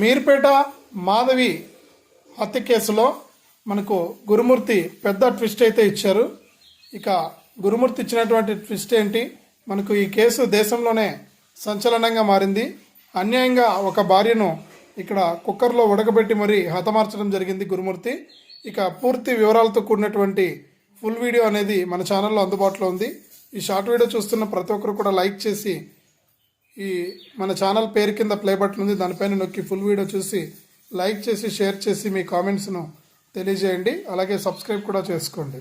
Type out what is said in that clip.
మీర్పేట మాధవి హత్య కేసులో మనకు గురుమూర్తి పెద్ద ట్విస్ట్ అయితే ఇచ్చారు. ఇక గురుమూర్తి ఇచ్చినటువంటి ట్విస్ట్ ఏంటి? మనకు ఈ కేసు దేశంలోనే సంచలనంగా మారింది. అన్యాయంగా ఒక భార్యను ఇక్కడ కుక్కర్లో ఉడకబెట్టి మరీ హతమార్చడం జరిగింది గురుమూర్తి. ఇక పూర్తి వివరాలతో కూడినటువంటి ఫుల్ వీడియో అనేది మన ఛానల్లో అందుబాటులో ఉంది. ఈ షార్ట్ వీడియో చూస్తున్న ప్రతి ఒక్కరు కూడా లైక్ చేసి ఈ మన ఛానల్ పేరు కింద ప్లే బటన్ ఉంది. దానిపైన నొక్కి ఫుల్ వీడియో చూసి లైక్ చేసి షేర్ చేసి మీ కామెంట్స్ను తెలియజేయండి. అలాగే సబ్స్క్రైబ్ కూడా చేసుకోండి.